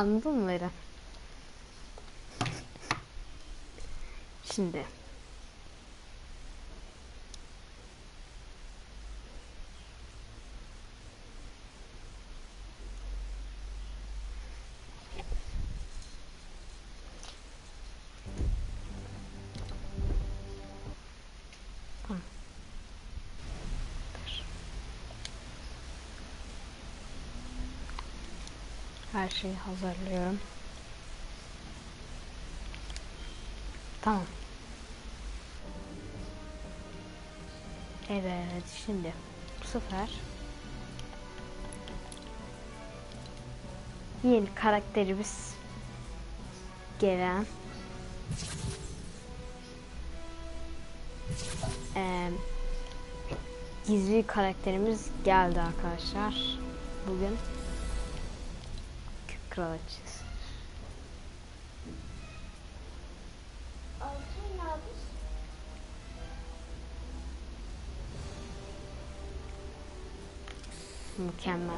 Anladın mı Eren? Şimdi. Her şeyi hazırlıyorum. Tamam. Evet şimdi bu sefer yeni karakterimiz gelen eee, gizli karakterimiz geldi arkadaşlar bugün Ne yapmış? mükemmel.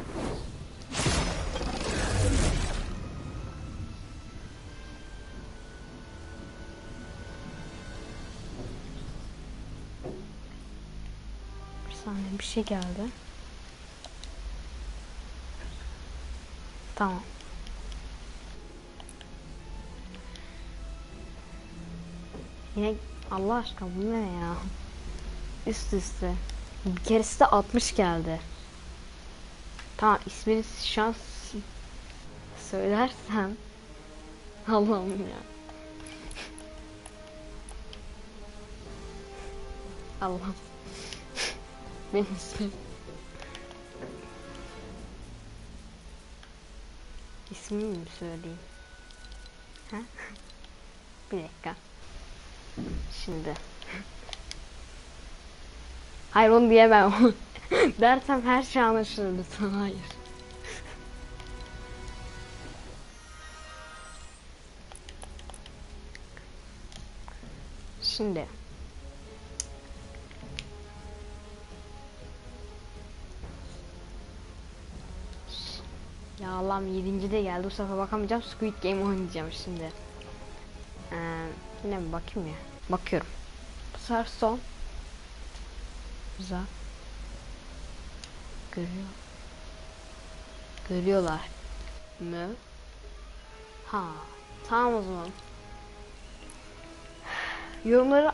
Bir saniye bir şey geldi. Tamam yine Allah aşkına bu ne ya üst üste bir keresi de 60 geldi Tamam ismini şu an s- söylersem Allah'ım ya. Allah'ım. Benim ismim. İsmimi mi söyleyeyim? Ha? Bir dakika. Şimdi. Hayır onu diyemem. Dersem her şey anlaşılır lütfen hayır. Şimdi. Ya Allah'ım 7. de geldi. Bu sefer bakamayacağım. Squid Game oynayacağım şimdi. Ee, yine mi bakayım ya? Bakıyorum. Sefer son. Güzel. Görüyor. Görüyorlar mı? Ha, tamam o zaman. Yorumları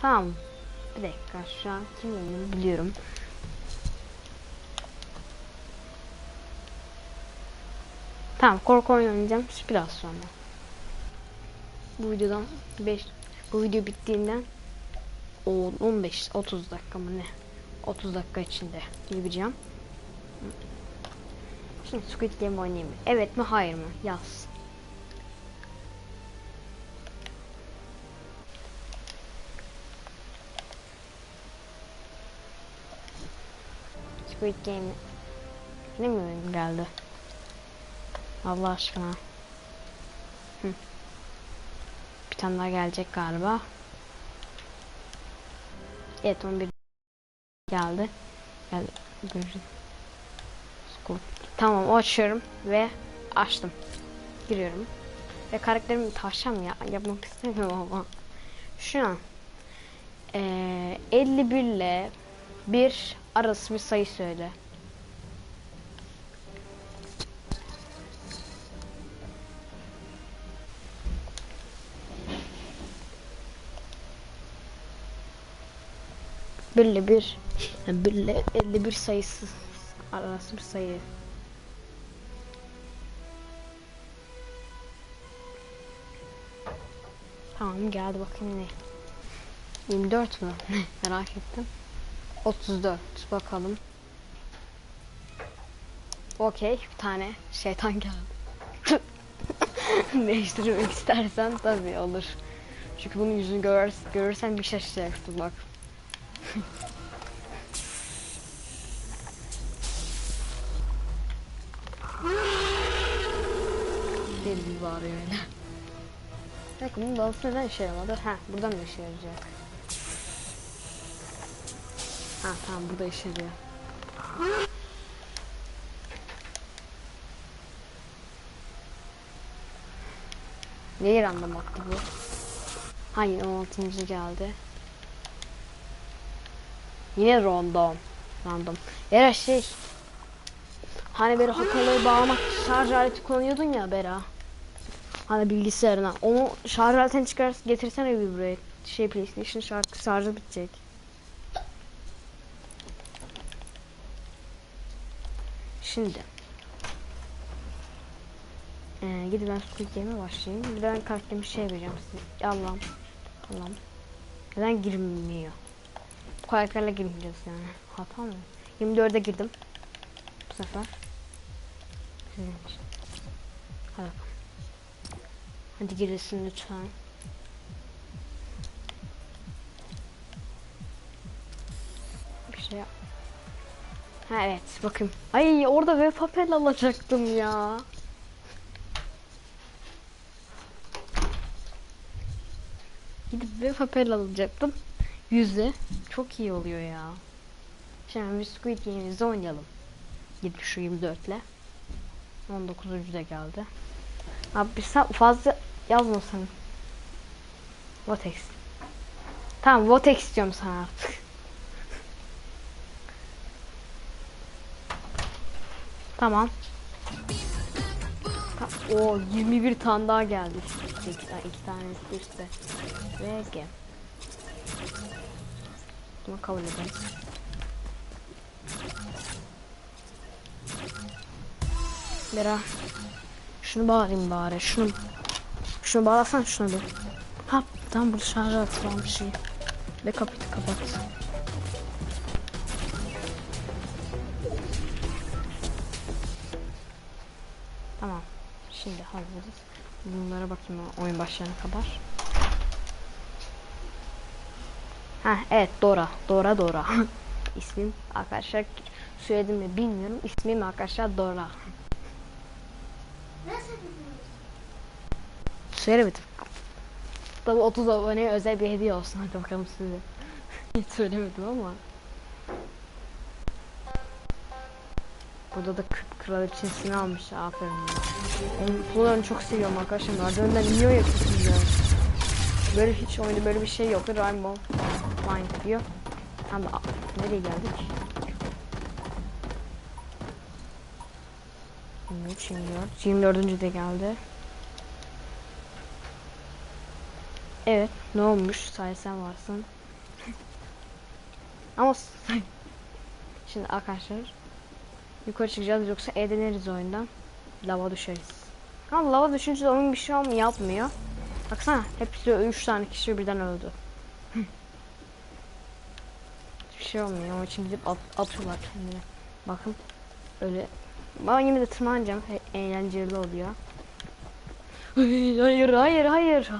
Tamam. Bir dakika şu an kim olduğunu biliyorum. Tamam korku oynayacağım biraz sonra. Bu videodan 5 bu video bittiğinden o 15 30 dakika mı ne? 30 dakika içinde gireceğim. Şimdi Squid Game oynayayım mı? Evet mi hayır mı? Yaz. Squid Game ne mi geldi? Allah aşkına. Hı. Tane daha gelecek galiba. Evet 11 geldi. Geldi. Görüşürüz. Tamam açıyorum ve açtım. Giriyorum. Ve karakterimi tavşan ya yapmak istemiyorum ama. Şu an eee 51 ile 1 arası bir sayı söyle. Birle bir, yani birle 51 sayısı arası bir sayı. Tamam geldi bakayım ne. 24 mü? Merak ettim. 34 bakalım. Okey bir tane şeytan geldi. Değiştirmek istersen tabii olur. Çünkü bunun yüzünü görür, görürsen bir şaşıracaksın bak. Deli bağırıyor öyle. Bak bunun balası neden işe yaramadı? Ha buradan mı işe yarayacak? Ha tamam burada işe yarıyor. Neyi random attı bu? Hangi 16. geldi? Yine random. Random. Bera şey. Hani böyle hoparlörü bağlamak şarj aleti kullanıyordun ya Bera. Hani bilgisayarına. Onu şarj aletini çıkar getirsene bir buraya. Şey PlayStation şarkı şarjı bitecek. Şimdi. Ee, gidip ben Squid Game'e başlayayım. Bir de ben karakterimi şey yapacağım size. Allah'ım. Allah'ım. Neden girmiyor? Karakterle girmeyeceğiz yani. Hata mı? 24'e girdim. Bu sefer. Sizin için. Hadi bakalım. Hadi girilsin lütfen. Bir şey yap. Ha evet bakayım. Ay orada web papel alacaktım ya. Gidip web papel alacaktım. Yüzde. Çok iyi oluyor ya. Şimdi bir Squid Game'imizi oynayalım. Gidip şu 24 ile. 19. de geldi. Abi bir fazla yazmasan. Votex. Tamam Votex istiyorum sana artık. tamam. Ta- o 21 tane daha geldi. İki, iki, iki tane üst üste. Ve. Kabul edelim. Bera. Şunu bağlayayım bari. Şunu şunu bağlasan şunu bir. Ha tam burada şarja atılan bir şey. Ve kapıyı kapat. Tamam. Şimdi hazırız. Bunlara bakayım oyun başlayana kadar. Ha evet Dora. Dora Dora. İsmim arkadaşlar söyledim mi bilmiyorum. İsmim arkadaşlar Dora. Söylemedim. Tabi 30 aboneye özel bir hediye olsun. Hadi bakalım size. Hiç söylemedim ama. Burada da kraliçesini almış. Aferin. Onun bunları çok seviyorum arkadaşlar. Merdivenden iniyor ya kızım ya. Böyle hiç oyunda böyle bir şey yok. Rainbow Line diyor. Ama nereye geldik? 23, 24. 24. de geldi. Evet, ne olmuş? Say varsın. Ama şimdi arkadaşlar yukarı çıkacağız yoksa eğleniriz oyundan. Lava düşeriz. Ama lava düşünce de oyun bir şey yapmıyor. Baksana hepsi 3 tane kişi birden öldü. Şey olmuyor ama için gidip at, atıyorlar kendine. Bakın öyle. Ben yine de tırmanacağım. He- eğlenceli oluyor. Hayır hayır hayır.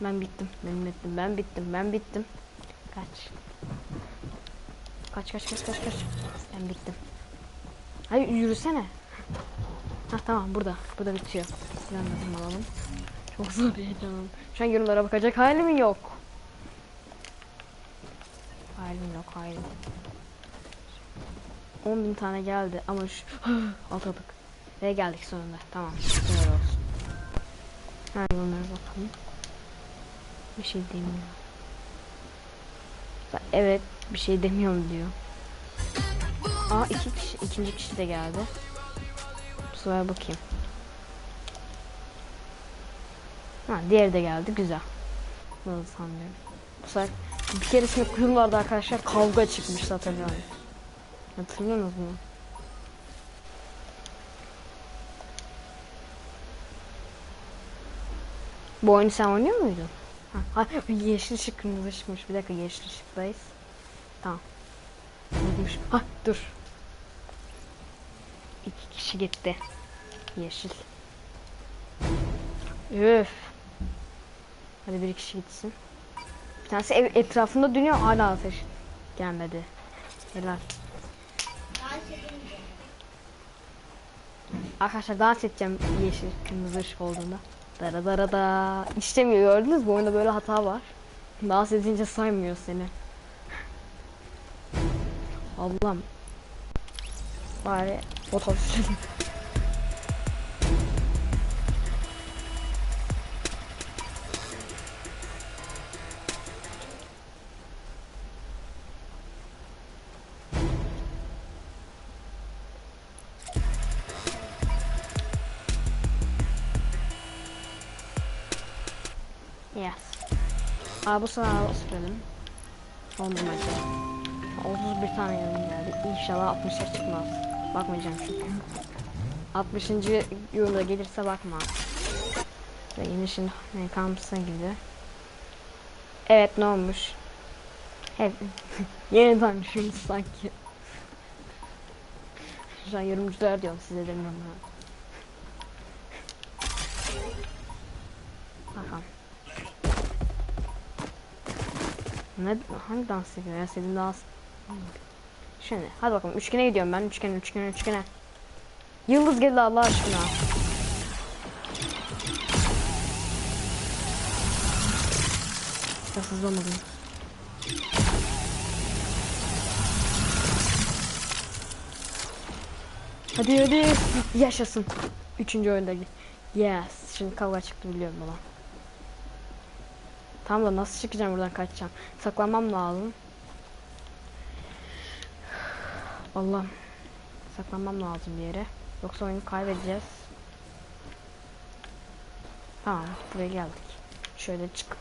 Ben bittim. Ben bittim. Ben bittim. Ben bittim. Kaç. Kaç kaç kaç kaç kaç. Ben bittim. Hayır yürüsene. Ha tamam burada. Burada bitiyor. Yanladım alalım. Çok zor heyecanım. Şu an yorumlara bakacak halim yok. Halim yok halim. 10 bin tane geldi ama şu atladık. Ve geldik sonunda. Tamam. Güzel olsun. Ha yorumlara bakalım. Bir şey demiyor. Evet bir şey demiyorum diyor. Aa iki kişi, ikinci kişi de geldi. Bu sefer bakayım. Ha diğeri de geldi güzel. Nasıl sanmıyorum. Bu sefer bir keresinde kuyumlarda arkadaşlar kavga çıkmıştı hatırlıyorum. Hatırlıyor musunuz? Bu oyunu sen oynuyor muydun? Ha, yeşil ışık kırmızı ışıkmış. Bir dakika yeşil ışıktayız. Tamam. Unutmuş. Ha dur. İki kişi gitti. Yeşil. Üf. Hadi bir kişi gitsin. Tanesi ev etrafında dönüyor hala ateş. Gelmedi. Helal. Arkadaşlar dans edeceğim yeşil kırmızı ışık olduğunda. Dara dara da. İşlemiyor gördünüz mü? Oyunda böyle hata var. Dans edince saymıyor seni. Allah'ım. Bari otobüs. Aa bu sefer araba sürelim. Oldu mesela. 31 tane yorum geldi. İnşallah 60'a çıkmaz. Bakmayacağım çünkü. 60. yorumda gelirse bakma. Ve yine şimdi kampüse girdi. Evet ne olmuş? Hep yeniden düşünmüş sanki. Şu an yorumcular diyorum size demiyorum. Bakalım. Ne hangi dans ediyor ya senin dans? Şöyle hadi bakalım üçgene gidiyorum ben üçgene üçgene üçgene. Yıldız geldi Allah aşkına. Biraz hızlamadım. Hadi hadi yaşasın. Üçüncü oyunda yes. Şimdi kavga çıktı biliyorum bana. Tamam da nasıl çıkacağım buradan kaçacağım. Saklanmam lazım. Allah. Saklanmam lazım bir yere. Yoksa oyunu kaybedeceğiz. Tamam buraya geldik. Şöyle çık.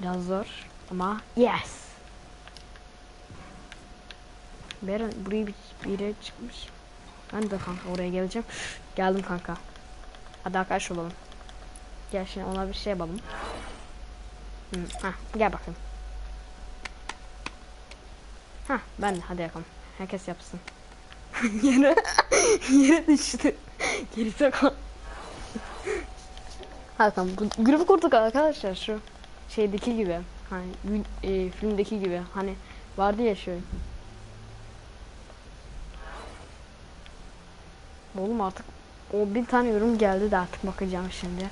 Biraz zor ama yes. Beren buraya bir, bir yere çıkmış. Ben de kanka oraya geleceğim. Geldim kanka. Hadi arkadaş olalım. Gel şimdi ona bir şey yapalım. Hı, hah, gel bakayım. Hah ben de hadi yapalım. Herkes yapsın. yere yere düştü. Geri sakal. Tamam. bu- Grubu kurduk arkadaşlar şu şeydeki gibi. Hani e, filmdeki gibi. Hani vardı ya şöyle. Oğlum artık o bir tane yorum geldi de artık bakacağım şimdi.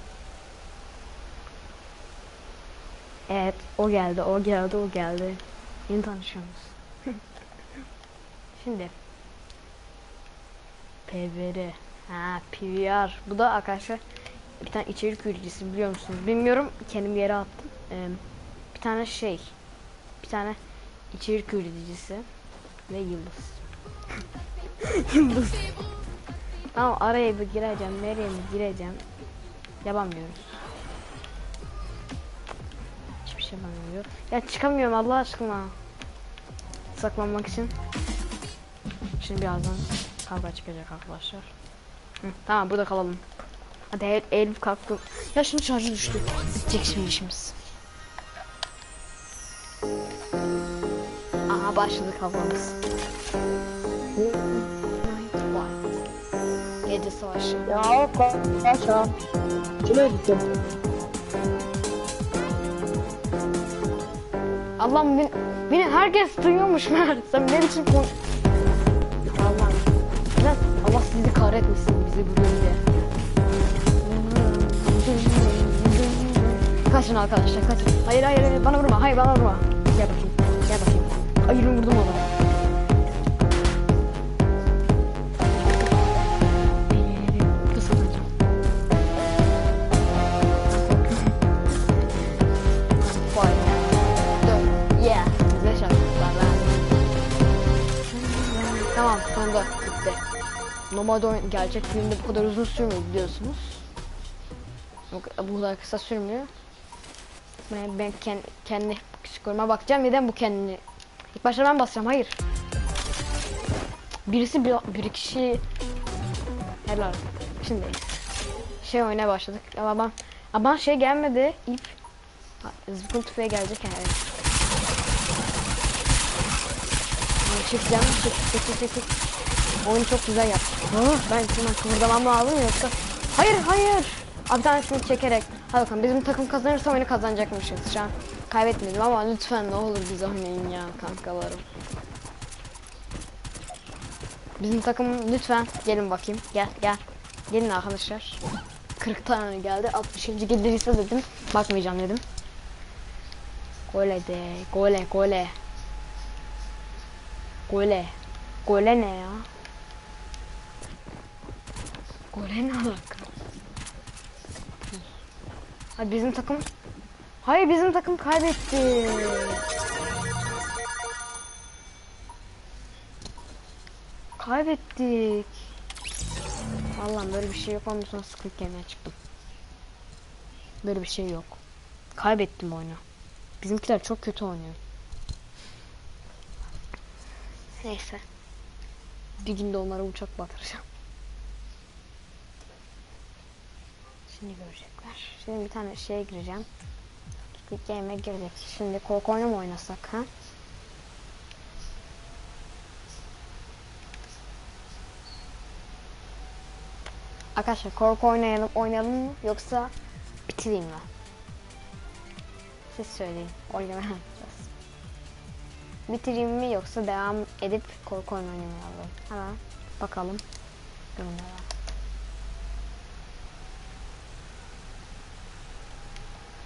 Evet o geldi o geldi o geldi. Yeni tanışıyoruz. şimdi. PVR. Ha PVR. Bu da arkadaşlar bir tane içerik üreticisi biliyor musunuz? Bilmiyorum kendim yere attım. Ee, bir tane şey. Bir tane içerik üreticisi. Ve yıldız. yıldız. Tamam araya bir gireceğim. Nereye mi gireceğim? Yapamıyoruz. Şey yapamıyor. Ya çıkamıyorum Allah aşkına. Saklanmak için. Şimdi birazdan kavga çıkacak arkadaşlar. Hı, tamam burada kalalım. Hadi El Elif kalktı. Ya şimdi şarjı düştü. Bitecek şimdi işimiz. Aha başladı kavgamız. Gece savaşı. Ya paşa. Kime gittin? Allah'ım beni, beni herkes duyuyormuş Mert. Sen ne biçim kon... Allah'ım. Lan Allah sizi kahretmesin bizi bu bölümde. Kaçın arkadaşlar kaçın. Hayır hayır hayır bana vurma. Hayır bana vurma. Gel bakayım. Gel bakayım. Hayır vurdum onu. Sonunda bitti. Normalde oyun gerçek filmde bu kadar uzun sürmüyor biliyorsunuz. Bu, kadar kısa sürmüyor. Ben, ben kendi, kendi skoruma bakacağım. Neden bu kendini? İlk başta ben basacağım. Hayır. Birisi bir, bir kişi Helal. Şimdi şey oynaya başladık. Ama ben ama şey gelmedi. Ha, Zıpkın tüfeğe gelecek yani. Yani çekeceğim. Çek, çek, çek, çek, çek. Oyunu çok güzel yaptı. Ben şundan kıvırdamam lazım yoksa. Hayır hayır. Abi tanesini çekerek. Hadi bakalım bizim takım kazanırsa oyunu kazanacakmışız. Şu an kaybetmedim ama lütfen ne olur bize oynayın ya kankalarım. Bizim takım lütfen gelin bakayım. Gel gel. Gelin arkadaşlar. 40 tane geldi. 60. gelirse dedim. Bakmayacağım dedim. Gole de. Gole gole. Gole. Gole ne ya? Gole ne alaka? Hadi bizim takım. Hayır bizim takım kaybetti. Kaybettik. Allah'ım böyle bir şey yok ondan sonra sıkıntı yemeye çıktım. Böyle bir şey yok. Kaybettim oyunu. Bizimkiler çok kötü oynuyor. Neyse. Bir günde onlara uçak batıracağım. Şimdi görecekler. Şimdi bir tane şeye gireceğim. Squid Game'e girdik. Şimdi korku oyunu mu oynasak ha? Arkadaşlar korku oynayalım, oynayalım mı yoksa bitireyim mi? Siz söyleyin. Oynayalım. Bitireyim mi yoksa devam edip korku oyunu oynayalım? Hemen bakalım. Yorumlara.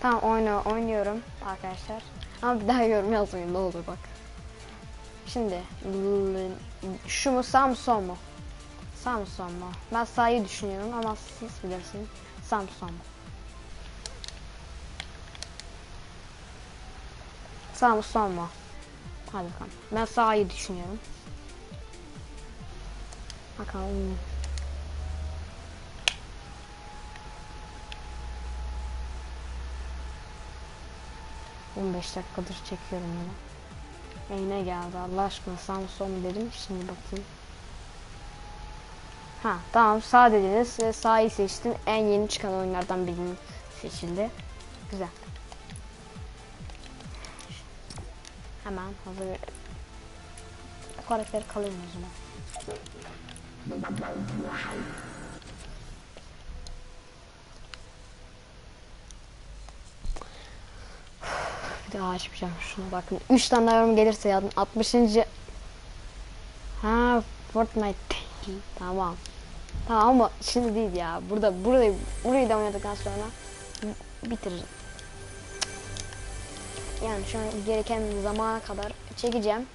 Tamam oyna, oynuyorum arkadaşlar. Ama bir daha yorum yazmayın ne olur bak. Şimdi şu mu sağ mı sol mu? Sağ mı sol mu? Ben sağı düşünüyorum ama siz bilirsiniz. Sağ mı sol mu? Sağ mı mu? Hadi bakalım. Ben sağı düşünüyorum. Bakalım. On beş dakikadır çekiyorum bunu. Yayına geldi Allah aşkına mu dedim. Şimdi bakayım. Ha tamam sağ dediniz ve sağı seçtim. En yeni çıkan oyunlardan birini seçildi. Güzel. Hemen hazır. Karakter kalayım o zaman. Daha açmayacağım şunu bakın. 3 tane yorum gelirse yarın 60. Ha Fortnite. tamam. Tamam ama şimdi değil ya. Burada burayı burayı da oynadıktan sonra bitiririz. Yani şu an gereken zamana kadar çekeceğim.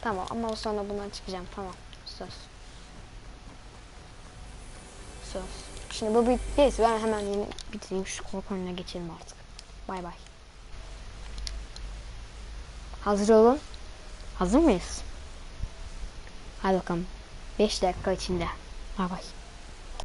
Tamam ama sonra bundan çıkacağım. Tamam. Söz. Söz. Şimdi bu bittiyse ben hemen yeni bitireyim. Şu korku geçelim artık. Bay bay. Hazır olun. Hazır mıyız? Hadi bakalım. 5 dakika içinde. Bay bay.